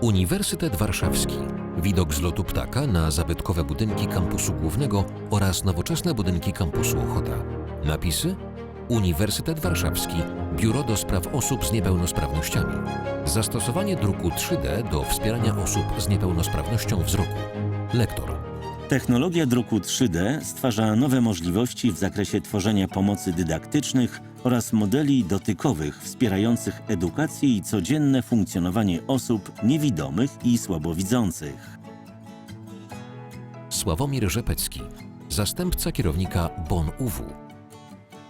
Uniwersytet Warszawski. Widok z lotu ptaka na zabytkowe budynki kampusu głównego oraz nowoczesne budynki kampusu Ochota. Napisy? Uniwersytet Warszawski. Biuro do spraw osób z niepełnosprawnościami. Zastosowanie druku 3D do wspierania osób z niepełnosprawnością wzroku. Lektor. Technologia druku 3D stwarza nowe możliwości w zakresie tworzenia pomocy dydaktycznych oraz modeli dotykowych wspierających edukację i codzienne funkcjonowanie osób niewidomych i słabowidzących. Sławomir Rzepecki. Zastępca kierownika BON UW.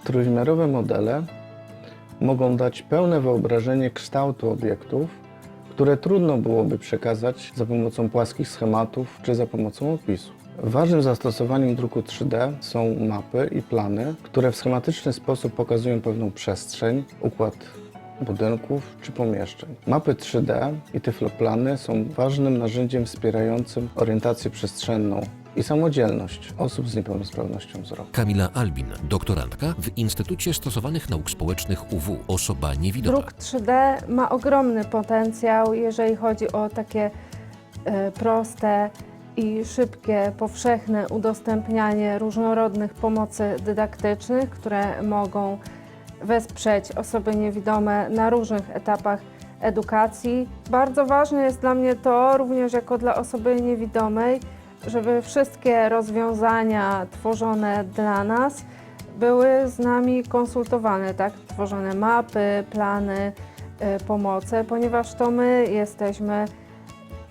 Trójwymiarowe modele mogą dać pełne wyobrażenie kształtu obiektów, które trudno byłoby przekazać za pomocą płaskich schematów czy za pomocą opisu. Ważnym zastosowaniem druku 3D są mapy i plany, które w schematyczny sposób pokazują pewną przestrzeń, układ budynków czy pomieszczeń. Mapy 3D i tyfloplany są ważnym narzędziem wspierającym orientację przestrzenną i samodzielność osób z niepełnosprawnością wzroku. Kamila Albin, doktorantka w Instytucie Stosowanych Nauk Społecznych UW, osoba niewidoma. Druk 3D ma ogromny potencjał, jeżeli chodzi o takie e, proste i szybkie, powszechne udostępnianie różnorodnych pomocy dydaktycznych, które mogą wesprzeć osoby niewidome na różnych etapach edukacji. Bardzo ważne jest dla mnie to, również jako dla osoby niewidomej, żeby wszystkie rozwiązania tworzone dla nas były z nami konsultowane, tak? Tworzone mapy, plany y, pomocy, ponieważ to my jesteśmy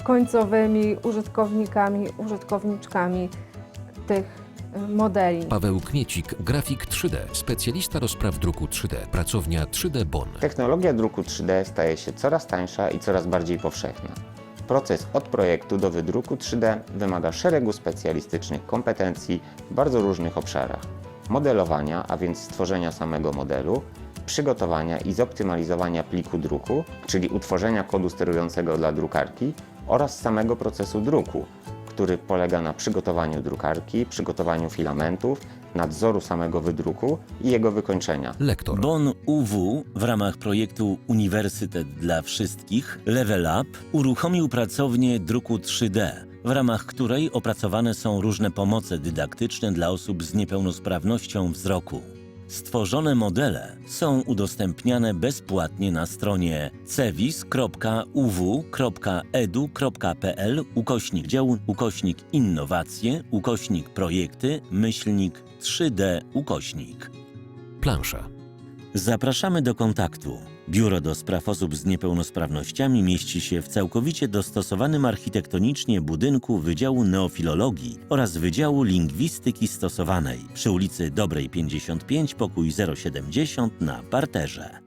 końcowymi użytkownikami, użytkowniczkami tych y, modeli. Paweł Kmiecik, grafik 3D, specjalista do spraw druku 3D, pracownia 3D BON. Technologia druku 3D staje się coraz tańsza i coraz bardziej powszechna. Proces od projektu do wydruku 3D wymaga szeregu specjalistycznych kompetencji w bardzo różnych obszarach. Modelowania, a więc stworzenia samego modelu, przygotowania i zoptymalizowania pliku druku, czyli utworzenia kodu sterującego dla drukarki oraz samego procesu druku, który polega na przygotowaniu drukarki, przygotowaniu filamentów, nadzoru samego wydruku i jego wykończenia. Lektor. Bon UW w ramach projektu Uniwersytet dla Wszystkich Level Up uruchomił pracownię druku 3D, w ramach której opracowane są różne pomoce dydaktyczne dla osób z niepełnosprawnością wzroku. Stworzone modele są udostępniane bezpłatnie na stronie cevis.uw.edu.pl ukośnik dział, ukośnik innowacje, ukośnik projekty, myślnik 3D ukośnik. Plansza. Zapraszamy do kontaktu. Biuro do Spraw Osób z Niepełnosprawnościami mieści się w całkowicie dostosowanym architektonicznie budynku Wydziału Neofilologii oraz Wydziału Lingwistyki Stosowanej przy ulicy Dobrej 55, pokój 070 na parterze.